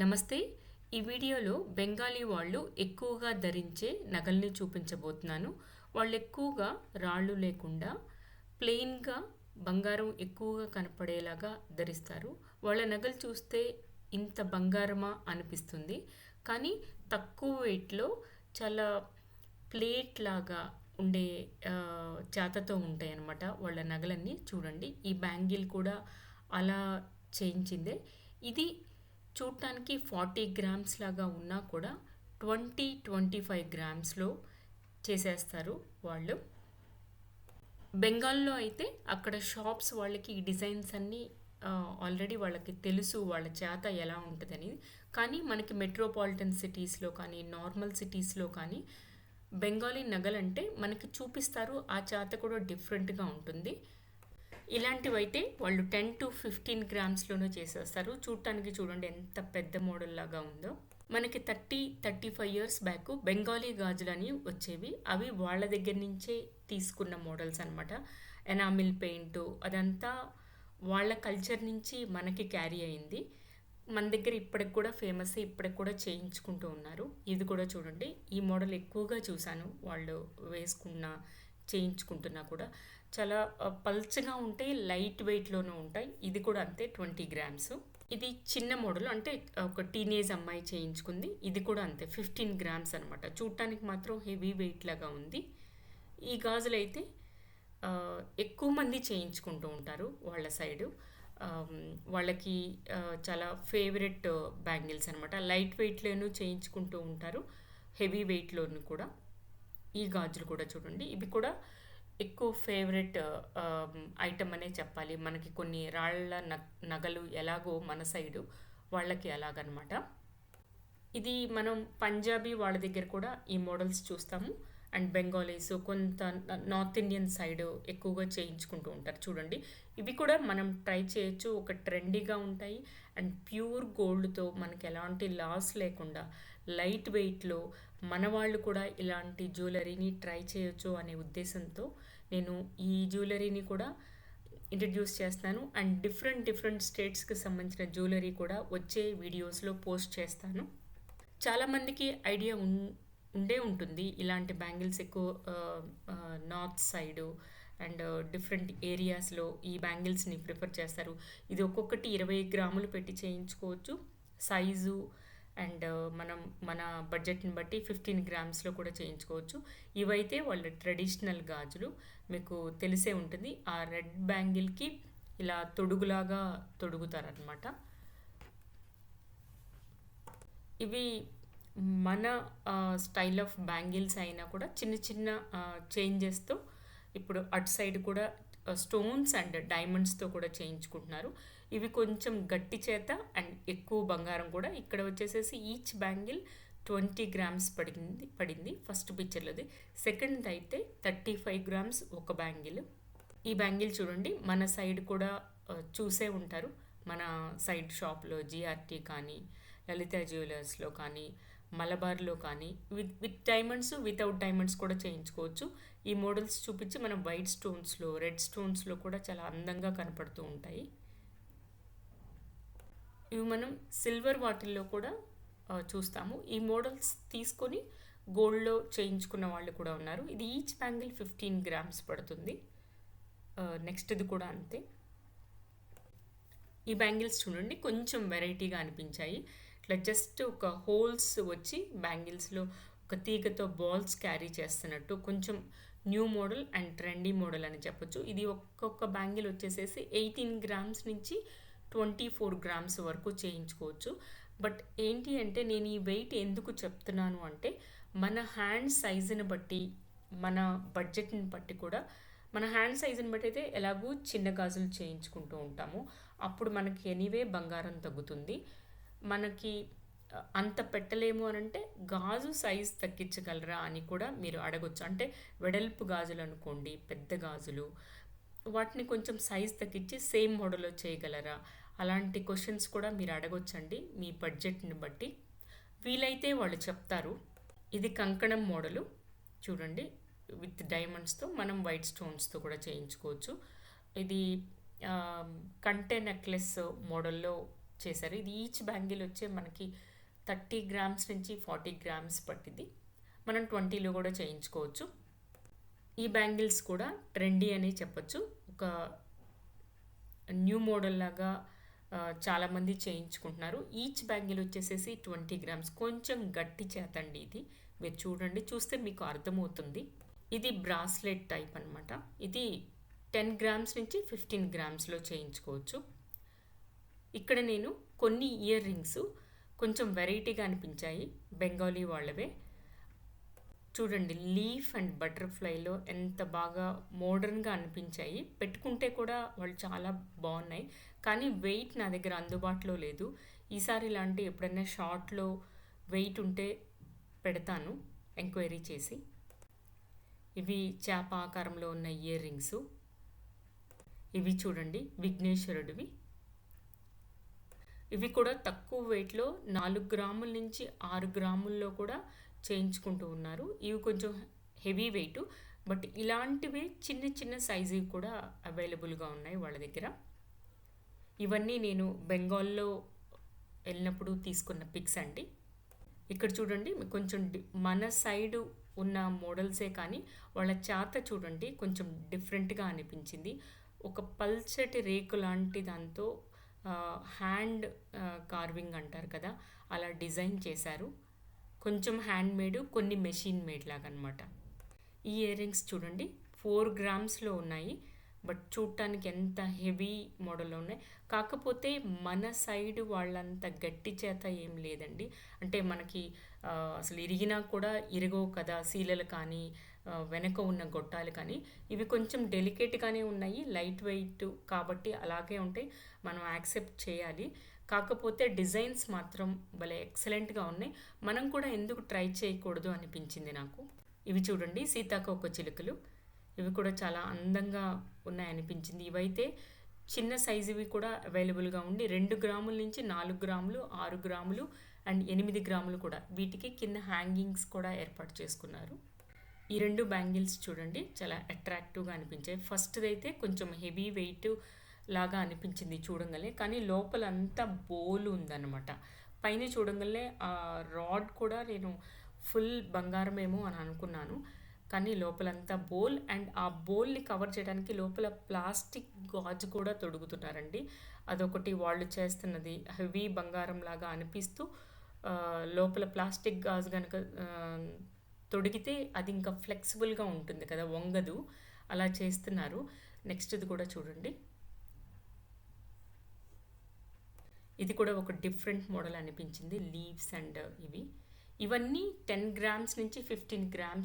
నమస్తే. ఈ వీడియోలో బెంగాలీ వాళ్ళు ఎక్కువగా ధరించే నగల్ని చూపించబోతున్నాను. వాళ్ళు ఎక్కువగా రాళ్ళు లేకుండా ప్లెయిన్గా బంగారం ఎక్కువగా కనపడేలాగా ధరిస్తారు. వాళ్ళ నగలు చూస్తే ఇంత బంగారమా అనిపిస్తుంది. కానీ తక్కువ వెయిట్లో చాలా ప్లేట్ లాగా ఉండే చేతతో జాతతో ఉంటాయి అన్నమాట వాళ్ళ నగలన్నీ. చూడండి ఈ బ్యాంగిల్ కూడా అలా చేయించిందే. ఇది చూడటానికి ఫార్టీ గ్రామ్స్ లాగా ఉన్నా కూడా ట్వంటీ ట్వంటీ ఫైవ్ గ్రామ్స్లో చేసేస్తారు వాళ్ళు. బెంగాల్లో అయితే అక్కడ షాప్స్ వాళ్ళకి ఈ డిజైన్స్ అన్నీ ఆల్రెడీ వాళ్ళకి తెలుసు వాళ్ళ చేత ఎలా ఉంటుందని కానీ మనకి మెట్రోపాలిటన్ సిటీస్లో కానీ నార్మల్ సిటీస్లో కానీ బెంగాలీ నగలంటే మనకి చూపిస్తారు ఆ చేత కూడా డిఫరెంట్గా ఉంటుంది. ఇలాంటివైతే వాళ్ళు టెన్ టు ఫిఫ్టీన్ గ్రామ్స్లోనూ చేసేస్తారు. చూడటానికి చూడండి ఎంత పెద్ద మోడల్ లాగా ఉందో. మనకి thirty thirty five years back Bengali గాజులు అని వచ్చేవి. అవి వాళ్ళ దగ్గర నుంచే తీసుకున్న మోడల్స్ అనమాట ఎనామిల్ పెయింట్ అదంతా వాళ్ళ కల్చర్ నుంచి మనకి క్యారీ అయింది. మన దగ్గర ఇప్పటికి కూడా ఫేమస్ ఇప్పటికి కూడా చేయించుకుంటూ ఉన్నారు. ఇది కూడా చూడండి. ఈ మోడల్ ఎక్కువగా చూశాను. వాళ్ళు వేసుకున్న చేయించుకుంటున్నా కూడా. చాలా పల్చగా ఉంటాయి లైట్ వెయిట్లోనూ ఉంటాయి. ఇది కూడా అంతే ట్వంటీ గ్రామ్స్. ఇది చిన్న మోడల్ అంటే ఒక టీనేజ్ అమ్మాయి చేయించుకుంది. ఇది కూడా అంతే ఫిఫ్టీన్ గ్రామ్స్ అనమాట చూడటానికి మాత్రం హెవీ వెయిట్ లాగా ఉంది. ఈ గాజులు అయితే ఎక్కువ మంది చేయించుకుంటూ ఉంటారు వాళ్ళ సైడు. వాళ్ళకి చాలా ఫేవరెట్ బ్యాంగిల్స్ అనమాట లైట్ వెయిట్లోనూ చేయించుకుంటూ ఉంటారు హెవీ వెయిట్లోనూ కూడా. ఈ గాజులు కూడా చూడండి. ఇవి కూడా ఎక్కువ ఫేవరెట్ ఐటమ్ uh, um, అనే చెప్పాలి. మనకి కొన్ని రాళ్ళ నగలు ఎలాగో మన సైడు వాళ్ళకి ఎలాగనమాట. ఇది మనం పంజాబీ వాళ్ళ దగ్గర కూడా ఈ మోడల్స్ చూస్తాము. అండ్ బెంగాలీస్ కొంత నార్త్ ఇండియన్ సైడ్ ఎక్కువగా చేయించుకుంటూ ఉంటారు చూడండి. ఇవి కూడా మనం ట్రై చేయొచ్చు. ఒక ట్రెండీగా ఉంటాయి. అండ్ ప్యూర్ గోల్డ్తో మనకి ఎలాంటి లాస్ లేకుండా లైట్ వెయిట్లో మన వాళ్ళు కూడా ఇలాంటి జ్యువెలరీని ట్రై చేయొచ్చు అనే ఉద్దేశంతో నేను ఈ జ్యువెలరీని కూడా ఇంట్రడ్యూస్ చేస్తాను. అండ్ డిఫరెంట్ డిఫరెంట్ స్టేట్స్కి సంబంధించిన జ్యువెలరీ కూడా వచ్చే వీడియోస్లో పోస్ట్ చేస్తాను. చాలామందికి ఐడియా ఉండే ఉంటుంది. ఇలాంటి బ్యాంగిల్స్ ఎక్కువ నార్త్ సైడు అండ్ డిఫరెంట్ ఏరియాస్లో ఈ బ్యాంగిల్స్ని ప్రిఫర్ చేస్తారు. ఇది ఒక్కొక్కటి ఇరవై గ్రాములు పెట్టి చేయించుకోవచ్చు. సైజు అండ్ మనం మన బడ్జెట్ని బట్టి ఫిఫ్టీన్ గ్రామ్స్లో కూడా చేయించుకోవచ్చు. ఇవైతే వాళ్ళ ట్రెడిషనల్ గాజులు. మీకు తెలిసే ఉంటుంది. ఆ రెడ్ బ్యాంగిల్కి ఇలా తొడుగులాగా తొడుగుతారనమాట ఇవి మన స్టైల్ ఆఫ్ బ్యాంగిల్స్ అయినా కూడా చిన్న చిన్న చేంజెస్తో ఇప్పుడు అటు సైడ్ కూడా స్టోన్స్ అండ్ డైమండ్స్తో కూడా చేయించుకుంటున్నారు. ఇవి కొంచెం గట్టి చేత అండ్ ఎక్కువ బంగారం కూడా. ఇక్కడ వచ్చేసేసి ఈచ్ బ్యాంగిల్ ట్వంటీ గ్రామ్స్ పడింది పడింది ఫస్ట్ పిక్చర్లోది సెకండ్ అయితే థర్టీ ఫైవ్ గ్రామ్స్ ఒక బ్యాంగిల్ ఈ బ్యాంగిల్ చూడండి మన సైడ్ కూడా చూసే ఉంటారు. మన సైడ్ షాప్లో జిఆర్టీ కానీ లలిత జ్యువెలర్స్లో కానీ మలబార్లో కానీ with with diamonds without diamonds కూడా చేయించుకోవచ్చు. ఈ మోడల్స్ చూపించి మనం వైట్ స్టోన్స్లో రెడ్ స్టోన్స్లో కూడా చాలా అందంగా కనపడుతూ ఉంటాయి. ఇవి మనం సిల్వర్ వాటిల్లో కూడా చూస్తాము. ఈ మోడల్స్ తీసుకొని గోల్డ్లో చేయించుకున్న వాళ్ళు కూడా ఉన్నారు. ఇది ఈచ్ బ్యాంగిల్ ఫిఫ్టీన్ గ్రామ్స్ పడుతుంది. నెక్స్ట్ ఇది కూడా అంతే. ఈ బ్యాంగిల్స్ చూడండి కొంచెం వెరైటీగా అనిపించాయి. ఇట్లా జస్ట్ ఒక హోల్స్ వచ్చి బ్యాంగిల్స్లో ఒక తీగతో బాల్స్ క్యారీ చేస్తున్నట్టు కొంచెం new model and trendy model అని చెప్పొచ్చు. ఇది ఒక్కొక్క బ్యాంగిల్ వచ్చేసేసి ఎయిటీన్ గ్రామ్స్ నుంచి ట్వంటీ ఫోర్ గ్రామ్స్ వరకు చేయించుకోవచ్చు. బట్ ఏంటి అంటే నేను ఈ వెయిట్ ఎందుకు చెప్తున్నాను అంటే మన హ్యాండ్ సైజుని బట్టి మన బడ్జెట్ని బట్టి కూడా మన హ్యాండ్ సైజుని బట్టి అయితే ఎలాగూ చిన్న గాజులు చేయించుకుంటూ ఉంటాము. అప్పుడు మనకి ఎనీవే బంగారం తగ్గుతుంది. మనకి అంత పెట్టలేము అని అంటే గాజు సైజ్ తగ్గించగలరా అని కూడా మీరు అడగొచ్చు. అంటే వెడల్పు గాజులు అనుకోండి పెద్ద గాజులు వాటిని కొంచెం సైజ్ తగ్గించి సేమ్ మోడల్లో చేయగలరా? అలాంటి క్వశ్చన్స్ కూడా మీరు అడగొచ్చండి మీ బడ్జెట్ని బట్టి. వీలైతే వాళ్ళు చెప్తారు. ఇది కంకణం మోడలు. చూడండి విత్ డైమండ్స్తో మనం వైట్ స్టోన్స్తో కూడా చేయించుకోవచ్చు. ఇది కంటే నెక్లెస్ మోడల్లో చేశారు. ఇది ఈచ్ బ్యాంగిల్ వచ్చే మనకి థర్టీ గ్రామ్స్ నుంచి ఫార్టీ గ్రామ్స్ పట్టింది మనం ట్వంటీలో కూడా చేయించుకోవచ్చు. ఈ బ్యాంగిల్స్ కూడా ట్రెండీ అని చెప్పొచ్చు. ఒక న్యూ మోడల్ లాగా చాలామంది చేయించుకుంటున్నారు. ఈచ్ బ్యాంగిల్ వచ్చేసేసి ట్వంటీ గ్రామ్స్ కొంచెం గట్టి చేతండి ఇది. మీరు చూడండి చూస్తే మీకు అర్థమవుతుంది. ఇది బ్రాస్లెట్ టైప్ అన్నమాట. ఇది టెన్ గ్రామ్స్ నుంచి ఫిఫ్టీన్ గ్రామ్స్లో చేయించుకోవచ్చు. ఇక్కడ నేను కొన్ని ఇయర్ రింగ్స్ కొంచెం వెరైటీగా అనిపించాయి. బెంగాలీ వాళ్ళవే. చూడండి లీఫ్ అండ్ బటర్ఫ్లైలో ఎంత బాగా మోడర్న్గా అనిపించాయి. పెట్టుకుంటే కూడా వాళ్ళు చాలా బాగున్నాయి. కానీ వెయిట్ నా దగ్గర అందుబాటులో లేదు. ఈసారి ఇలాంటి ఎప్పుడైనా షార్ట్లో వెయిట్ ఉంటే పెడతాను ఎంక్వైరీ చేసి. ఇవి చేప ఆకారంలో ఉన్న ఇయర్ రింగ్స్ ఇవి చూడండి విఘ్నేశ్వరుడివి. ఇవి కూడా తక్కువ వెయిట్లో నాలుగు గ్రాముల నుంచి ఆరు గ్రాముల్లో కూడా చేయించుకుంటూ ఉన్నారు. ఇవి కొంచెం హెవీ వెయిట్ బట్ ఇలాంటివి చిన్న చిన్న సైజువి కూడా అవైలబుల్గా ఉన్నాయి వాళ్ళ దగ్గర. ఇవన్నీ నేను బెంగాల్లో వెళ్ళినప్పుడు తీసుకున్న పిక్స్ అండి. ఇక్కడ చూడండి కొంచెం మన సైడ్ ఉన్న మోడల్సే కానీ వాళ్ళ చేత చూడండి కొంచెం డిఫరెంట్గా అనిపించింది. ఒక పల్చటి రేకు లాంటి దాంతో హ్యాండ్ కార్వింగ్ అంటారు కదా అలా డిజైన్ చేశారు. కొంచెం హ్యాండ్ మేడ్ కొన్ని మెషిన్ మేడ్ లాగా అనమాట ఈ ఇయర్ రింగ్స్ చూడండి ఫోర్ గ్రామ్స్లో ఉన్నాయి. బట్ చూడటానికి ఎంత హెవీ మోడల్లో ఉన్నాయి. కాకపోతే మన సైడ్ వాళ్ళంత గట్టి చేత ఏం లేదండి. అంటే మనకి అసలు ఇరిగినా కూడా ఇరగవు కదా సీలలు కానీ వెనక ఉన్న గొట్టాలు కానీ. ఇవి కొంచెం డెలికేట్గానే ఉన్నాయి లైట్ వెయిట్ కాబట్టి అలాగే ఉంటాయి. మనం యాక్సెప్ట్ చేయాలి. కాకపోతే డిజైన్స్ మాత్రం భలే ఎక్సలెంట్గా ఉన్నాయి. మనం కూడా ఎందుకు ట్రై చేయకూడదు అనిపించింది నాకు. ఇవి చూడండి సీతాకోక చిలుకలు. ఇవి కూడా చాలా అందంగా ఉన్నాయనిపించింది. ఇవైతే చిన్న సైజువి కూడా అవైలబుల్గా ఉండి రెండు గ్రాముల నుంచి నాలుగు గ్రాములు ఆరు గ్రాములు అండ్ ఎనిమిది గ్రాములు కూడా వీటికి కింద హ్యాంగింగ్స్ కూడా ఏర్పాటు చేసుకున్నారు. ఈ రెండు బ్యాంగిల్స్ చూడండి చాలా అట్రాక్టివ్గా అనిపించాయి. ఫస్ట్ది అయితే కొంచెం హెవీ వెయిట్ లాగా అనిపించింది చూడంగానే కానీ లోపల అంతా బోల్ ఉందన్నమాట. పైన చూడంగానే ఆ రాడ్ కూడా నేను ఫుల్ బంగారమేమో అని అనుకున్నాను. కానీ లోపలంతా బోల్ అండ్ ఆ బోల్ని కవర్ చేయడానికి లోపల ప్లాస్టిక్ గాజు కూడా తొడుగుతున్నారండి. అదొకటి వాళ్ళు చేస్తున్నది హెవీ బంగారం లాగా అనిపిస్తూ లోపల ప్లాస్టిక్ గాజు కనుక తొడిగితే అది ఇంకా ఫ్లెక్సిబుల్గా ఉంటుంది కదా వంగదు. అలా చేస్తున్నారు. నెక్స్ట్ ఇది కూడా చూడండి. ఇది కూడా ఒక డిఫరెంట్ మోడల్ అనిపించింది లీవ్స్ అండ్ ఇవి. ఇవన్నీ టెన్ గ్రామ్స్ నుంచి ఫిఫ్టీన్ గ్రామ్స్